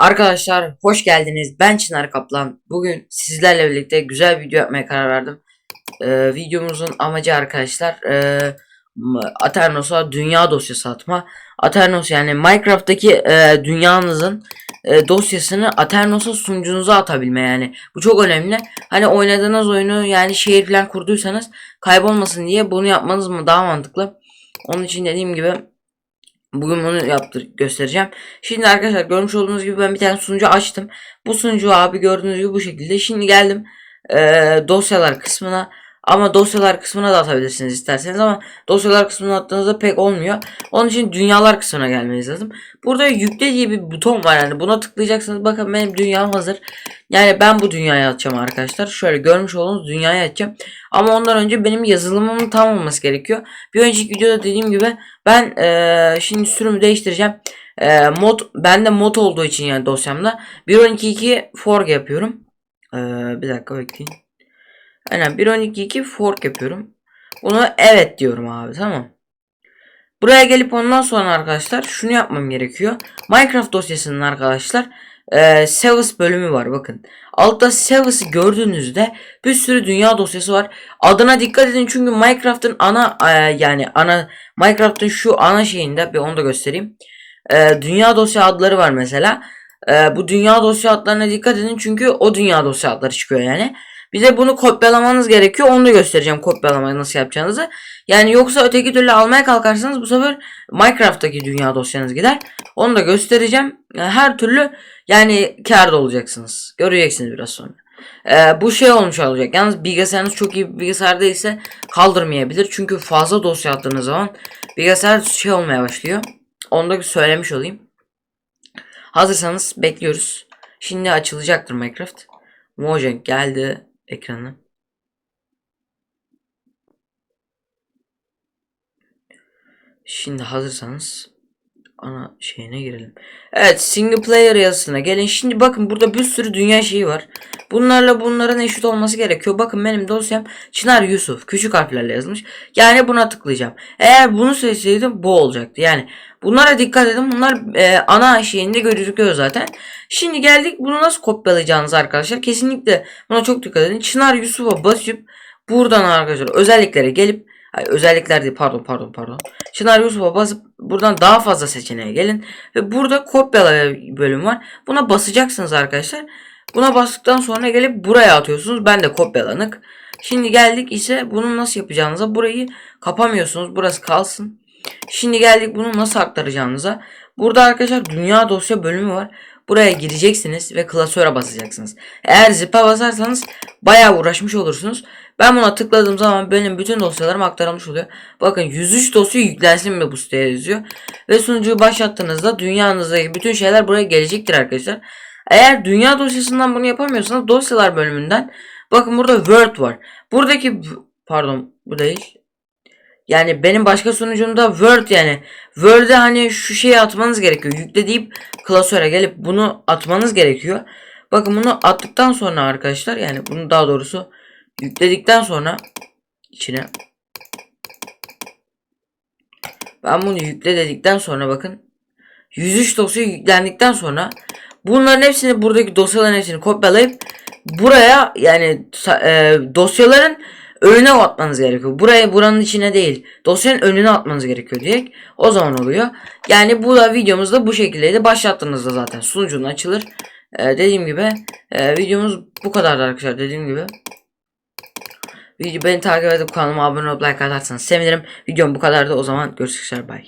Arkadaşlar hoş geldiniz. Ben Çınar Kaplan. Bugün sizlerle birlikte güzel bir video yapmaya karar verdim. Ee, videomuzun amacı arkadaşlar e, Aternos'a dünya dosyası atma. Aternos yani Minecraft'taki e, dünyanızın e, dosyasını Aternos'a sunucunuza atabilme yani. Bu çok önemli. Hani oynadığınız oyunu yani şehir falan kurduysanız kaybolmasın diye bunu yapmanız mı daha mantıklı. Onun için dediğim gibi bugün bunu yaptır göstereceğim. Şimdi arkadaşlar görmüş olduğunuz gibi ben bir tane sunucu açtım. Bu sunucu abi gördüğünüz gibi bu şekilde. Şimdi geldim eee, dosyalar kısmına. Ama dosyalar kısmına da atabilirsiniz isterseniz ama dosyalar kısmına attığınızda pek olmuyor. Onun için dünyalar kısmına gelmeniz lazım. Burada yükle diye bir buton var yani buna tıklayacaksınız. Bakın benim dünyam hazır. Yani ben bu dünyaya atacağım arkadaşlar. Şöyle görmüş olduğunuz dünyaya atacağım. Ama ondan önce benim yazılımımın tam olması gerekiyor. Bir önceki videoda dediğim gibi ben eee, şimdi sürümü değiştireceğim. Eee, mod bende mod olduğu için yani dosyamda 1.12.2 fork yapıyorum. Eee, bir dakika bekleyin. Aynen 1.12.2 fork yapıyorum. Bunu evet diyorum abi tamam. Buraya gelip ondan sonra arkadaşlar şunu yapmam gerekiyor. Minecraft dosyasının arkadaşlar eee Service bölümü var bakın. Altta Service'ı gördüğünüzde bir sürü dünya dosyası var. Adına dikkat edin çünkü Minecraft'ın ana eee, yani ana Minecraft'ın şu ana şeyinde bir onu da göstereyim. Eee, dünya dosya adları var mesela. Eee, bu dünya dosya adlarına dikkat edin çünkü o dünya dosya adları çıkıyor yani. Bir de bunu kopyalamanız gerekiyor. Onu da göstereceğim kopyalamayı nasıl yapacağınızı. Yani yoksa öteki türlü almaya kalkarsanız bu sefer Minecraft'taki dünya dosyanız gider. Onu da göstereceğim. Yani her türlü yani kârda olacaksınız. Göreceksiniz biraz sonra. Ee, bu şey olmuş olacak. Yalnız bilgisayarınız çok iyi bir bilgisayar değilse kaldırmayabilir. Çünkü fazla dosya attığınız zaman bilgisayar şey olmaya başlıyor. Onu da söylemiş olayım. Hazırsanız bekliyoruz. Şimdi açılacaktır Minecraft. Mojang geldi ekrana. Şimdi hazırsanız ana şeyine girelim. Evet single player yazısına gelin. Şimdi bakın burada bir sürü dünya şeyi var. Bunlarla bunların eşit olması gerekiyor. Bakın benim dosyam Çınar Yusuf küçük harflerle yazılmış. Yani buna tıklayacağım. Eğer bunu seçseydim bu olacaktı. Yani bunlara dikkat edin. Bunlar e, ana şeyinde gözüküyor zaten. Şimdi geldik bunu nasıl kopyalayacağınız arkadaşlar. Kesinlikle buna çok dikkat edin. Çınar Yusuf'a basıp buradan arkadaşlar özelliklere gelip Ay, özellikler değil pardon pardon pardon. Çınar Yusuf'a basıp buradan daha fazla seçeneğe gelin. Ve burada kopyala bölüm var. Buna basacaksınız arkadaşlar. Buna bastıktan sonra gelip buraya atıyorsunuz. Ben de kopyalanık. Şimdi geldik ise bunu nasıl yapacağınıza. Burayı kapamıyorsunuz. Burası kalsın. Şimdi geldik bunu nasıl aktaracağınıza. Burada arkadaşlar dünya dosya bölümü var. Buraya gireceksiniz ve klasöre basacaksınız. Eğer zip'e basarsanız bayağı uğraşmış olursunuz. Ben buna tıkladığım zaman benim bütün dosyalarım aktarılmış oluyor. Bakın 103 dosya yüklensin mi bu siteye yazıyor. Ve sunucuyu başlattığınızda dünyanızdaki bütün şeyler buraya gelecektir arkadaşlar. Eğer dünya dosyasından bunu yapamıyorsanız dosyalar bölümünden bakın burada Word var. Buradaki pardon bu değil. Yani benim başka sunucumda Word yani Word'e hani şu şeyi atmanız gerekiyor. Yükle deyip klasöre gelip bunu atmanız gerekiyor. Bakın bunu attıktan sonra arkadaşlar yani bunu daha doğrusu yükledikten sonra içine ben bunu yükle dedikten sonra bakın 103 dosya yüklendikten sonra bunların hepsini buradaki dosyaların hepsini kopyalayıp buraya yani e, dosyaların önüne atmanız gerekiyor. Buraya buranın içine değil. Dosyanın önüne atmanız gerekiyor direkt. O zaman oluyor. Yani bu da videomuzda bu şekildeydi. Başlattığınızda zaten sunucunun açılır. Ee, dediğim gibi e, videomuz bu kadardı arkadaşlar dediğim gibi. Beni takip edip kanalıma abone olup like atarsanız sevinirim. Videom bu kadardı. O zaman görüşürüz. Bye.